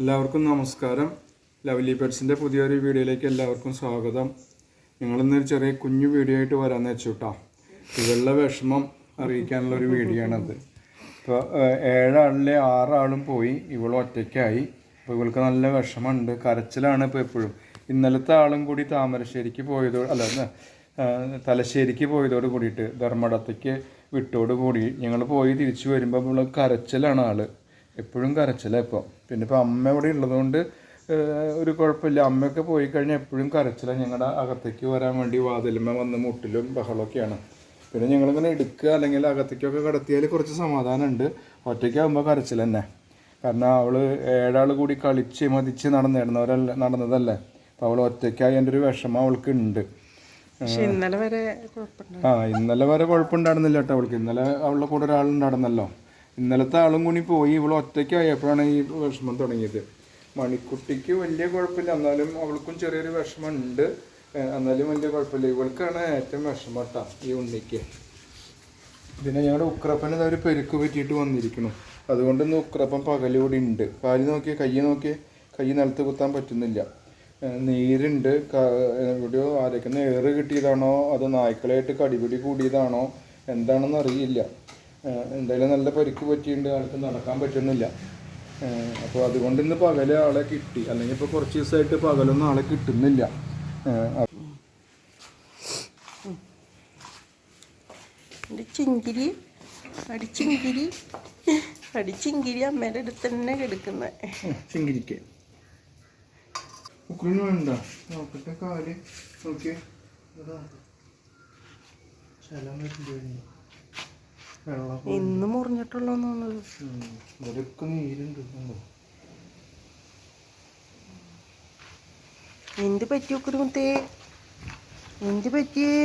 എല്ലാവർക്കും നമസ്കാരം. ലവ്ലി പെറ്റ്സിന്റെ പുതിയൊരു വീഡിയോയിലേക്ക് എല്ലാവർക്കും സ്വാഗതം. ഞങ്ങളിന്നൊരു ചെറിയ കുഞ്ഞു വീഡിയോ ആയിട്ട് വരാമെന്ന് വെച്ചു കേട്ടോ ഇവളുടെ വിഷമം അറിയിക്കാനുള്ള ഒരു വീഡിയോ ആണത്. ഇപ്പോൾ ഏഴാളിലെ ആറാളും പോയി. ഇവൾ ഒറ്റയ്ക്കായി. അപ്പോൾ ഇവൾക്ക് നല്ല വിഷമമുണ്ട്. കരച്ചിലാണ് ഇപ്പോൾ എപ്പോഴും. ഇന്നലത്തെ ആളും കൂടി താമരശ്ശേരിക്ക് പോയതോ അല്ല തലശ്ശേരിക്ക് പോയതോട് കൂടിയിട്ട് ധർമ്മടത്തേക്ക് വിട്ടോട് കൂടി. ഞങ്ങൾ പോയി തിരിച്ചു വരുമ്പോൾ ഇവൾ കരച്ചിലാണ് ആൾ. എപ്പോഴും കരച്ചിലാണ് ഇപ്പോൾ പിന്നെ ഇപ്പോൾ അമ്മ ഇവിടെ ഉള്ളതുകൊണ്ട് ഒരു കുഴപ്പമില്ല. അമ്മയൊക്കെ പോയി കഴിഞ്ഞാൽ എപ്പോഴും കരച്ചിലാണ് ഞങ്ങളുടെ അകത്തേക്ക് വരാൻ വേണ്ടി വാതിലുമ്മ വന്ന് മുട്ടിലും ബഹളമൊക്കെയാണ് പിന്നെ ഞങ്ങളിങ്ങനെ എടുക്കുക അല്ലെങ്കിൽ അകത്തേക്കൊക്കെ കിടത്തിയാൽ കുറച്ച് സമാധാനമുണ്ട് ഒറ്റയ്ക്കാകുമ്പോൾ കരച്ചിൽ തന്നെ. കാരണം അവൾ ഏഴാൾ കൂടി കളിച്ച് മതിച്ച് നടന്നിരുന്നവരല്ല നടന്നതല്ലേ. അപ്പോൾ അവൾ ഒറ്റയ്ക്കായി എന്റെ ഒരു വിഷമം അവൾക്ക് ഉണ്ട് ഇന്നലെ വരെ ആ ഇന്നലെ വരെ കുഴപ്പമുണ്ടായിരുന്നില്ല കേട്ടോ അവൾക്ക്. ഇന്നലെ അവളുടെ കൂടെ ഒരാളുണ്ടായിരുന്നല്ലോ. ഇന്നലത്തെ ആളും കൂടി പോയി. ഇവൾ ഒറ്റയ്ക്കായപ്പോഴാണ് ഈ വിഷമം തുടങ്ങിയത്. മണിക്കുട്ടിക്ക് വലിയ കുഴപ്പമില്ല. എന്നാലും അവൾക്കും ചെറിയൊരു വിഷമമുണ്ട്. എന്നാലും വലിയ കുഴപ്പമില്ല. ഇവൾക്കാണ് ഏറ്റവും വിഷമം ഈ ഉണ്ണിക്ക്. പിന്നെ ഞങ്ങളുടെ ഉക്രപ്പന് അവർ പെരുക്ക് പറ്റിയിട്ട് വന്നിരിക്കുന്നു. അതുകൊണ്ട് ഇന്ന് ഉക്രപ്പൻ പകലൂടി ഉണ്ട്. കാലി നോക്കിയേ കൈ നോക്കിയേ. കൈ നിലത്ത് കുത്താൻ പറ്റുന്നില്ല. നീരുണ്ട്. എവിടെയോ ആരൊക്കെ ഏറ് കിട്ടിയതാണോ? അത് നായ്ക്കളായിട്ട് കടിപിടി കൂടിയതാണോ? എന്താണെന്ന് അറിയില്ല എന്തായാലും നല്ല പരിക്ക് പറ്റിയിട്ടുണ്ട് ആൾക്ക് നടക്കാൻ പറ്റുന്നില്ല. അപ്പോൾ അതുകൊണ്ട് ഇന്ന് പകല ആളെ കിട്ടി. അല്ലെങ്കിൽ ഇപ്പോൾ കുറച്ച് ദിവസമായിട്ട് പകലൊന്നും ആളെ കിട്ടുന്നില്ല. ചിങ്കിരി. അടിച്ചിങ്കിരി അടിച്ചിങ്കിരി അമ്മേന്റെ അടുത്ത് തന്നെ കിടക്കുന്നത് ചിങ്കിരിക്ക്. ഉക്കുറിന് വേണ്ട. നോക്കട്ടെ കാൽ. നോക്കിയേ. ശലം വരുന്നുണ്ട്. ഇന്ന് കണ്ടോ? എന്ത് പറ്റി ഉക്കുരു എന്ത് പറ്റിയേ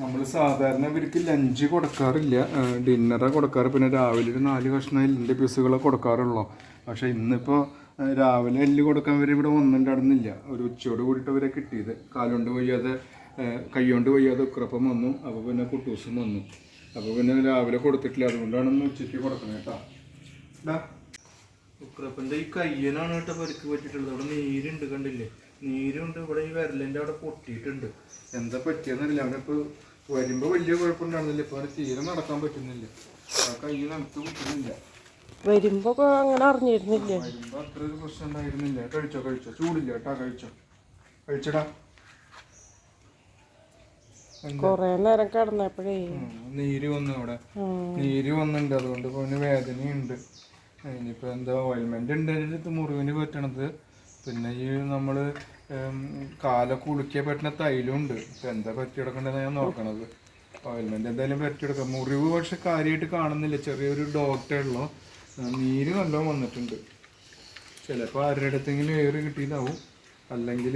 നമ്മൾ സാധാരണ ഇവർക്ക് ലഞ്ച് കൊടുക്കാറില്ല. ഡിന്നറ കൊടുക്കാറ്. പിന്നെ രാവിലെ ഒരു നാല് കഷ്ണം എല്ലിന്റെ പീസുകളെ കൊടുക്കാറുള്ളൂ. പക്ഷെ ഇന്നിപ്പോ രാവിലെ എല്ല് കൊടുക്കാൻ വരെ ഇവിടെ ഒന്നും കടന്നില്ല ഒരു ഉച്ചയോട് കൂടിയിട്ട് അവരെ കിട്ടിയത്. കാലുകൊണ്ട് വയ്യാതെ കൈകൊണ്ട് വയ്യാതെ ഉക്രപ്പം വന്നു. അപ്പോൾ പിന്നെ കുട്ടൂസും വന്നു. അപ്പോൾ പിന്നെ രാവിലെ കൊടുത്തിട്ടില്ല. അതുകൊണ്ടാണ് ഒന്ന് ഉച്ചയ്ക്ക് കൊടുക്കണേ കേട്ടോ ഉക്രപ്പന്റെ ഈ കയ്യനാണ് കേട്ടോ പരിക്ക് പറ്റിയിട്ടുള്ളത്. അവിടെ നീരുണ്ട് കണ്ടില്ലേ? നീരുണ്ട്. ഇവിടെ ഈ വിരലിന്റെ അവിടെ പൊട്ടിയിട്ടുണ്ട്. എന്താ പറ്റിയെന്നറിയില്ല. അവനിപ്പോൾ വരുമ്പോൾ വലിയ കുഴപ്പമുണ്ടായിരുന്നില്ല. ഇപ്പോൾ അവന് തീരെ നടക്കാൻ പറ്റുന്നില്ല. ആ കൈ നമുക്ക് കിട്ടുന്നില്ല വരുമ്പോ അങ്ങനെ അറിഞ്ഞിരുന്നില്ല? വരുമ്പോ അത്ര ഒരു പ്രശ്നം ഉണ്ടായിരുന്നില്ല. കഴിച്ചോ കഴിച്ചോ. ചൂടില്ല കേട്ടാ കഴിച്ചോ. കഴിച്ചടാ. കൊറേ നേരം കിടന്നപ്പോഴേ. നീര് വന്നു ഇവിടെ നീര് വന്നിണ്ട് അതുകൊണ്ട് പിന്നെ വേദനയുണ്ട്. ഇനിയിപ്പോ എന്താ ഓയിൽമെന്റ് ഉണ്ട് മുറിവിന് പറ്റണത്. പിന്നെ ഈ നമ്മൾ കാലൊക്കെ ഉളുക്കിയ പറ്റുന്ന തൈലും ഉണ്ട് ഇപ്പൊ എന്താ പറ്റിയെടുക്കണ്ടെന്ന് ഞാൻ നോക്കണത്. ഓയിൽമെന്റ് എന്തായാലും പറ്റിയെടുക്കാം. മുറിവ് പക്ഷെ കാര്യമായിട്ട് കാണുന്നില്ല. ചെറിയൊരു ഏഹ് നീര് നല്ലോണം വന്നിട്ടുണ്ട്. ചിലപ്പോൾ ആരുടെ അടുത്തെങ്കിലും ഏറ് കിട്ടിയതാവും. അല്ലെങ്കിൽ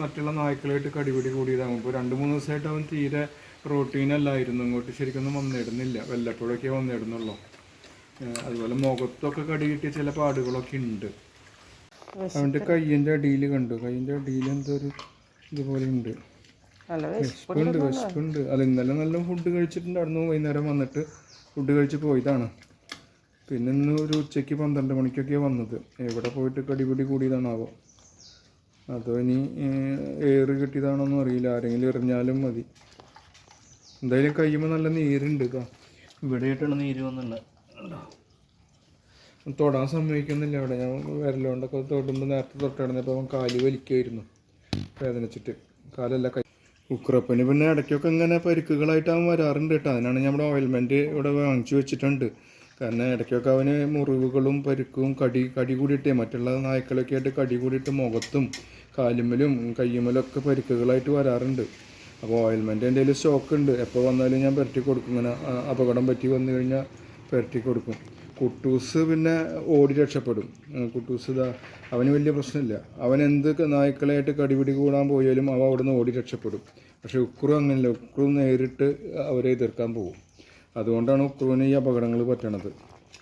മറ്റുള്ള നായ്ക്കളായിട്ട് കടിപിടി കൂടിയതാകും ഇപ്പോൾ രണ്ട് മൂന്ന് ദിവസമായിട്ട് അവൻ തീരെ പ്രോട്ടീനല്ലായിരുന്നു അല്ലായിരുന്നു. ഇങ്ങോട്ട് ശരിക്കൊന്നും വന്നിടുന്നില്ല. വല്ലപ്പോഴൊക്കെ വന്നിടുന്നുള്ളൂ. അതുപോലെ മുഖത്തൊക്കെ കടി കിട്ടിയ ചില പാടുകളൊക്കെ ഉണ്ട്. അവന്റെ കയ്യിന്റെ അടിയിൽ കണ്ടു? കയ്യിന്റെ അടിയിൽ എന്തോ ഒരു ഇതുപോലെ ഉണ്ട്. വിശപ്പുണ്ട് വിശപ്പുണ്ട്. അത് ഇന്നലെ നല്ല ഫുഡ് കഴിച്ചിട്ടുണ്ടായിരുന്നു. വൈകുന്നേരം വന്നിട്ട് ഫുഡ് കഴിച്ച് പോയതാണ്. പിന്നെ ഇന്ന് ഒരു ഉച്ചയ്ക്ക് പന്ത്രണ്ട് മണിക്കൊക്കെയാണ് വന്നത്. എവിടെ പോയിട്ട് കടിപിടി കൂടിയതാണാവോ? അതോ ഇനി എയർ കിട്ടിയതാണോന്നും അറിയില്ല. ആരെങ്കിലും എറിഞ്ഞാലും മതി. എന്തായാലും കഴിയുമ്പോൾ നല്ല നീരുണ്ട് കേട്ടോ ഇവിടെയായിട്ടാണ് നീര് വന്നുള്ളത്? തൊടാൻ സമ്മതിക്കുന്നില്ല അവിടെ. ഞാൻ വിരലുകൊണ്ടൊക്കെ തൊടുമ്പോൾ നേരത്തെ തൊട്ടായിരുന്നപ്പോൾ അവൻ കാൽ വലിക്കായിരുന്നു വേദനിച്ചിട്ട്. കാലല്ല കൈ. ഉക്രപ്പന് പിന്നെ ഇടയ്ക്കൊക്കെ ഇങ്ങനെ പരിക്കുകളായിട്ട് അവൻ വരാറുണ്ട് കേട്ടോ അതിനാണ് നമ്മുടെ ഓയിൽമെന്റ് ഇവിടെ വാങ്ങിച്ചു വെച്ചിട്ടുണ്ട്. കാരണം ഇടയ്ക്കൊക്കെ അവന് മുറിവുകളും പരുക്കും കടി കടി കൂടിയിട്ടേ മറ്റുള്ള നായ്ക്കളൊക്കെ ആയിട്ട് കടി കൂടിയിട്ട് മുഖത്തും കാലുമ്മലും കയ്യുമ്മലും ഒക്കെ പരിക്കുകളായിട്ട് വരാറുണ്ട്. അപ്പോൾ ഓയിൽമെന്റ് കയ്യിൽ സ്റ്റോക്ക് ഉണ്ട്. എപ്പോൾ വന്നാലും ഞാൻ പുരട്ടി കൊടുക്കും. ഇങ്ങനെ അപകടം പറ്റി വന്നു കഴിഞ്ഞാൽ പുരട്ടി കൊടുക്കും. കുട്ടൂസ് പിന്നെ ഓടി രക്ഷപ്പെടും. കുട്ടൂസ് ഇതാ അവന് വലിയ പ്രശ്നമില്ല. അവൻ എന്ത് നായ്ക്കളായിട്ട് കടിപിടി കൂടാൻ പോയാലും അവ അവിടുന്ന് ഓടി രക്ഷപ്പെടും. പക്ഷേ ഉക്രു അങ്ങനെയല്ല. ഉക്രു നേരിട്ട് അവരെ എതിർക്കാൻ പോകും അതുകൊണ്ടാണ് ഉക്രുവിന് ഈ അപകടങ്ങൾ പറ്റണത്.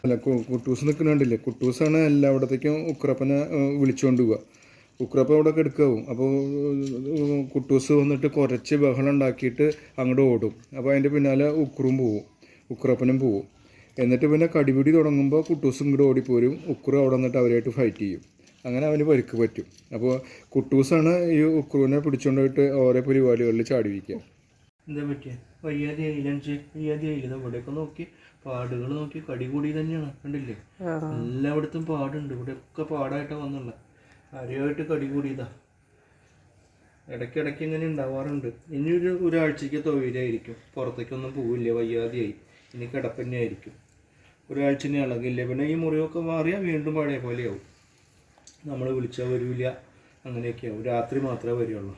അല്ല കുട്ടൂസ് നിൽക്കുന്നുണ്ടല്ലേ കുട്ടൂസാണ് എല്ലായിടത്തേക്കും ഉക്രപ്പനെ വിളിച്ചുകൊണ്ട് പോവുക ഉക്രപ്പ അവിടെ കിടക്കാവും അപ്പോൾ കുട്ടൂസ് വന്നിട്ട് കുറച്ച് ബഹളം ഉണ്ടാക്കിയിട്ട് അങ്ങോട്ട് ഓടും. അപ്പോൾ അതിന്റെ പിന്നാലെ ഉക്രും പോവും. ഉക്രപ്പനും പോവും. എന്നിട്ട് പിന്നെ കടിപിടി തുടങ്ങുമ്പോൾ കുട്ടൂസ് ഇങ്ങോട്ട് ഓടിപ്പോരും. ഉക്രു അവിടെ നിന്നിട്ട് അവരായിട്ട് ഫൈറ്റ് ചെയ്യും. അങ്ങനെ അവന് പരിക്ക് പറ്റും. അപ്പോൾ കുട്ടൂസാണ് ഈ ഉക്രുവിനെ പിടിച്ചുകൊണ്ടുപോയിട്ട് ഓരോ പരിപാടികളിൽ ചാടി വയ്ക്കുക എന്താ പറ്റിയ? വയ്യാതെ ആയില്ലേ വയ്യാതെ ആയില്ല ഇവിടെയൊക്കെ നോക്കി പാടുകൾ നോക്കി കടി കൂടി തന്നെയാണ് കണ്ടില്ലേ? എല്ലായിടത്തും പാടുണ്ട് ഇവിടെയൊക്കെ പാടായിട്ടാണ് വന്നുള്ള. ആരെയായിട്ട് കടി കൂടിയതാ. ഇടയ്ക്കിടയ്ക്ക് ഇങ്ങനെ ഉണ്ടാവാറുണ്ട്. ഇനി ഒരു ഒരാഴ്ചയ്ക്ക് തൊഴിലായിരിക്കും. പുറത്തേക്കൊന്നും പോവില്ല വയ്യാതെയായി. ഇനി കിടപ്പന്നെ ആയിരിക്കും. ഒരാഴ്ച ഇനി ഇളകില്ല. പിന്നെ ഈ മുറിവൊക്കെ മാറിയാൽ വീണ്ടും പഴയ പോലെയാവും നമ്മൾ വിളിച്ചാൽ വരില്ല അങ്ങനെയൊക്കെയാവും രാത്രി മാത്രമേ വരികയുള്ളൂ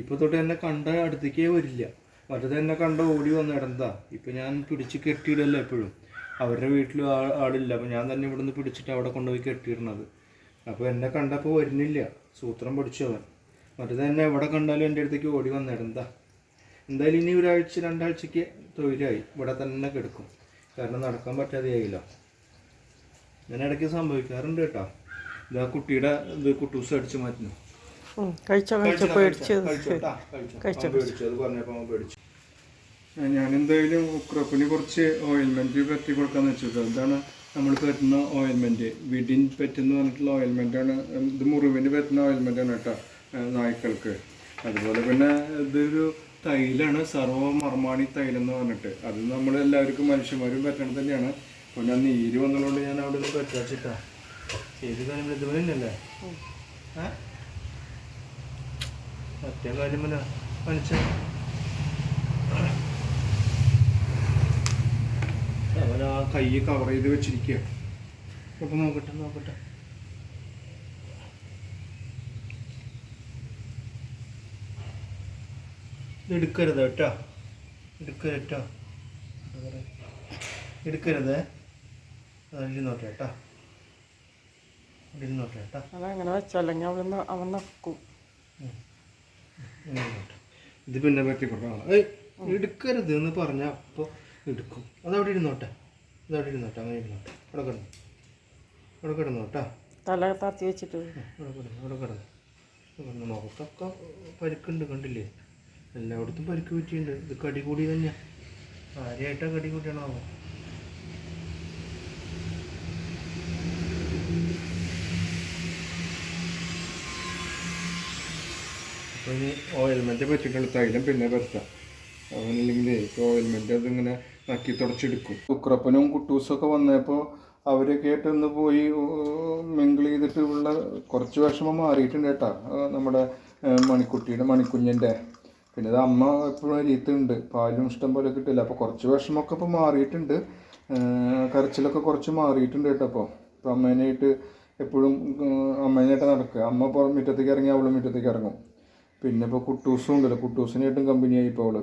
ഇപ്പോൾ തൊട്ട് എന്നെ കണ്ട അടുത്തേക്കേ വരില്ല. മറ്റത് എന്നെ കണ്ട ഓടി വന്നിടന്താ ഇപ്പം ഞാൻ പിടിച്ച് കെട്ടിയിടല്ലോ എപ്പോഴും. അവരുടെ വീട്ടിൽ ആളില്ല. അപ്പം ഞാൻ തന്നെ ഇവിടുന്ന് പിടിച്ചിട്ട് അവിടെ കൊണ്ടുപോയി കെട്ടിയിടണത് അപ്പോൾ എന്നെ കണ്ടപ്പോൾ വരുന്നില്ല. സൂത്രം പഠിച്ചവൻ മറ്റത് എന്നെ എവിടെ കണ്ടാലും എന്റെ അടുത്തേക്ക് ഓടി വന്നിടന്താ എന്തായാലും ഇനി ഒരാഴ്ച രണ്ടാഴ്ചയ്ക്ക് തൊഴിലായി. ഇവിടെ തന്നെ കിടക്കും. കാരണം നടക്കാൻ പറ്റാതെയായില്ല. ഞാൻ ഇടയ്ക്ക് സംഭവിക്കാറുണ്ട് കേട്ടോ. ഇതാ കുട്ടിയുടെ ഇത് കുട്ടൂസ് അടിച്ചു മാറ്റുന്നു. ഉം, കഴിച്ചോ ഞാൻ എന്തായാലും ഉക്രപ്പിന് കുറച്ച് ഓയിൽമെന്റ് പറ്റി കൊടുക്കാന്ന് വെച്ചത് എന്താണ് നമ്മൾ പറ്റുന്ന ഓയിൽമെന്റ് വിഡിൻ പറ്റുന്ന പറഞ്ഞിട്ടുള്ള ഓയിൽമെന്റ് ആണ്. ഇത് മുറിവിന് പറ്റുന്ന ഓയിൽമെന്റ് ആണ് കേട്ടോ നായ്ക്കൾക്ക്. അതുപോലെ പിന്നെ ഇതൊരു തൈലാണ് സർവ മർമാണി തൈലം എന്ന് പറഞ്ഞിട്ട്. അത് നമ്മൾ എല്ലാവർക്കും മനുഷ്യന്മാരും പറ്റണത് തന്നെയാണ്. പിന്നെ നീര് വന്നതുകൊണ്ട് ഞാൻ അവിടെ നിന്ന് പറ്റാച്ചിട്ടാ ചെയ്ത് കാര്യം ഇതുപോലെ തന്നെയല്ലേ ഏഹ് മറ്റേ കാര്യമല്ല മനുഷ്യ അവൻ ആ കൈ കവർ ചെയ്ത് വെച്ചിരിക്കുക അപ്പൊ നോക്കട്ടെ നോക്കട്ടെ. ഇത് എടുക്കരുത് കേട്ടോ. എടുക്കരുത് കേട്ടോ. എടുക്കരുത്. ഇരുന്നോട്ടെ കേട്ടോ. ഇരുന്നോട്ടെ കേട്ടോ. അതങ്ങനെ വെച്ചല്ലെങ്കിൽ അവൻ അവൻ നക്കും. ഇത് പിന്നെ പറ്റി കൊടുക്കണം ഏയ് എടുക്കരുത് എന്ന് പറഞ്ഞ അപ്പോൾ എടുക്കും. അതവിടെ ഇരുന്നോട്ടെ. അതവിടെ ഇരുന്നോട്ടെ അങ്ങനെ ഇരുന്നോട്ടെ. അവിടെ കിടന്നു. അവിടെ കിടന്നോട്ടാ തല താത്തി വെച്ചിട്ട്. അവിടെ കിടന്നു അവിടെ കിടന്നു. കിടന്നു. മുഖത്തൊക്കെ പരിക്കുണ്ട് കണ്ടില്ലേ? എല്ലായിടത്തും പരിക്ക് പറ്റിയിട്ടുണ്ട്. ഇത് കടി കൂടി തന്നെയാ. ആരെയായിട്ടാ കടി കൂട്ടിയാണോ ഇനി ഓയിൽമെന്റ് പറ്റിയിട്ടുള്ള തൈലം പിന്നെ പരത്താം അവനില്ലെങ്കിൽ ഓയിൽമെന്റ് അതിങ്ങനെ നക്കി തുടച്ചെടുക്കും. ഉക്രപ്പനും ഒക്കെ വന്നപ്പോൾ അവരൊക്കെ ആയിട്ട് ഒന്ന് പോയി മിങ്കിൾ ചെയ്തിട്ട് ഉള്ള കുറച്ച് വിഷമം മാറിയിട്ടുണ്ട് കേട്ടോ. നമ്മുടെ മണിക്കുട്ടിയുടെ മണിക്കുഞ്ഞിന്റെ പിന്നെ അത് അമ്മ എപ്പോഴും അരിയത്തുണ്ട്. പാലും ഇഷ്ടം പോലെ കിട്ടില്ല. അപ്പോൾ കുറച്ച് വിഷമമൊക്കെ ഇപ്പോൾ മാറിയിട്ടുണ്ട്. കരച്ചിലൊക്കെ കുറച്ച് മാറിയിട്ടുണ്ട് കേട്ടോ അപ്പോൾ ഇപ്പോൾ അമ്മേനായിട്ട് എപ്പോഴും അമ്മേനായിട്ട് നടക്കുക. അമ്മ പുറം മുറ്റത്തേക്ക് ഇറങ്ങി അവളും മുറ്റത്തേക്ക് ഇറങ്ങും. പിന്നെ ഇപ്പോൾ കുട്ടൂസും ഉണ്ടല്ലോ. കുട്ടൂസിനായിട്ടും കമ്പനിയായി ഇപ്പോൾ അവൾ.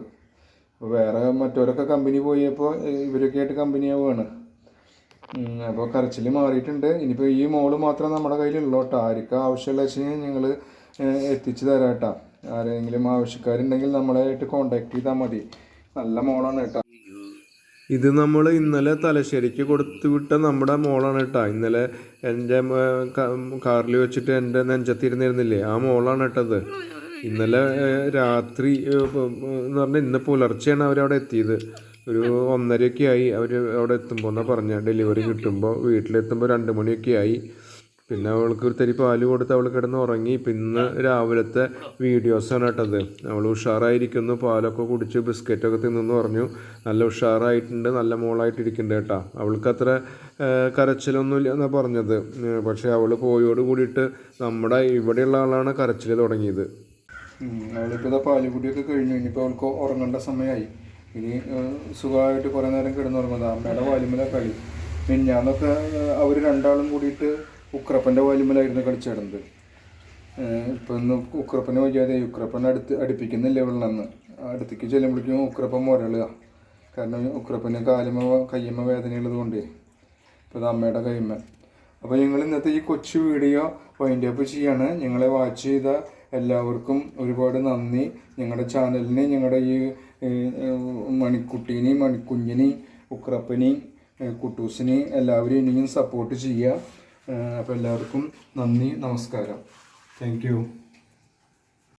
അപ്പോൾ വേറെ മറ്റവരൊക്കെ കമ്പനി പോയപ്പോൾ ഇവരൊക്കെ ആയിട്ട് കമ്പനി ആവുകയാണ്. അപ്പോൾ കരച്ചിൽ മാറിയിട്ടുണ്ട്. ഇനിയിപ്പോൾ ഈ മോൾ മാത്രം നമ്മുടെ കയ്യിലുള്ളൂ കേട്ടോ. ആർക്കും ആവശ്യമുള്ള വെച്ചാൽ ഞങ്ങൾ എത്തിച്ചു തരാം കേട്ടോ. ആരെങ്കിലും ആവശ്യക്കാരുണ്ടെങ്കിൽ നമ്മളായിട്ട് കോണ്ടാക്ട് ചെയ്താൽ മതി. നല്ല മോളാണ് കേട്ടോ. ഇത് നമ്മൾ ഇന്നലെ തലശ്ശേരിക്ക് കൊടുത്തു വിട്ട നമ്മുടെ മോളാണ് കേട്ടോ. ഇന്നലെ എന്റെ കാറിൽ വെച്ചിട്ട് എന്റെ നെഞ്ചത്തിരുന്നിരുന്നില്ലേ? ആ മോളാണ് കേട്ടത്. ഇന്നലെ രാത്രി എന്ന് പറഞ്ഞാൽ ഇന്ന് പുലർച്ചെയാണ് അവരവിടെ എത്തിയത്. ഒരു ഒന്നരയൊക്കെ ആയി അവർ അവിടെ എത്തുമ്പോൾ എന്നാ പറഞ്ഞ ഡെലിവറി കിട്ടുമ്പോൾ വീട്ടിലെത്തുമ്പോൾ രണ്ട് മണിയൊക്കെ ആയി. പിന്നെ അവൾക്ക് ഒരു തരി പാൽ കൊടുത്ത് അവൾ കിടന്ന് ഉറങ്ങി. പിന്നെ രാവിലത്തെ വീഡിയോസാണ് കേട്ടത്. അവൾ ഉഷാറായിരിക്കുന്നു പാലൊക്കെ കുടിച്ച് ബിസ്ക്കറ്റൊക്കെ തിന്നെന്ന് പറഞ്ഞു. നല്ല ഉഷാറായിട്ടുണ്ട് നല്ല മോളായിട്ടിരിക്കുന്നുണ്ട് കേട്ടോ. അവൾക്ക് അത്ര കരച്ചിലൊന്നുമില്ല എന്നാണ് പറഞ്ഞത്. പക്ഷേ അവൾ പോയോട് കൂടിയിട്ട് നമ്മുടെ ഇവിടെയുള്ള ആളാണ് കരച്ചിൽ തുടങ്ങിയത്. അവളിപ്പോൾ ഇതാ പാലുകുടിയൊക്കെ കഴിഞ്ഞു ഇനിയിപ്പോൾ അവൾക്ക് ഉറങ്ങേണ്ട സമയമായി ഇനി സുഖമായിട്ട് കുറേ നേരം കിടന്നുറങ്ങുന്നത് അമ്മയുടെ വാലുമല കളി. മിഞ്ഞാന്നൊക്കെ അവർ രണ്ടാളും കൂടിയിട്ട് ഉക്രപ്പന്റെ വാലുമലായിരുന്നു കളിച്ചിടുന്നത്. ഇപ്പം ഇന്ന് ഉക്രപ്പനെ വയ്യാതെ ഉക്രപ്പൻ അടുത്ത് അടുപ്പിക്കുന്നില്ല ഇവളിനന്ന് അടുത്തേക്ക് ചെല്ലുമ്പോഴേക്കും ഉക്രപ്പൻ മുരളുക. കാരണം ഉക്രപ്പന് കാലുമ കയ്യമ്മ വേദനയുള്ളത് കൊണ്ടേ. ഇപ്പോൾ അമ്മയുടെ കയ്യമ്മ അപ്പോൾ ഞങ്ങൾ ഇന്നത്തെ ഈ കൊച്ചു വീഡിയോ വൈൻഡപ്പ് ചെയ്യാണ്. ഞങ്ങളെ വാച്ച് ചെയ്ത എല്ലാവർക്കും ഒരുപാട് നന്ദി. ഞങ്ങളുടെ ചാനലിനെ ഞങ്ങളുടെ ഈ മണിക്കുട്ടീനെയും മണിക്കുഞ്ഞിനെയും ഉക്രപ്പനെയും കുട്ടൂസിനെയും എല്ലാവരും ഇനിയും സപ്പോർട്ട് ചെയ്യുക അപ്പോൾ എല്ലാവർക്കും നന്ദി നമസ്കാരം. താങ്ക്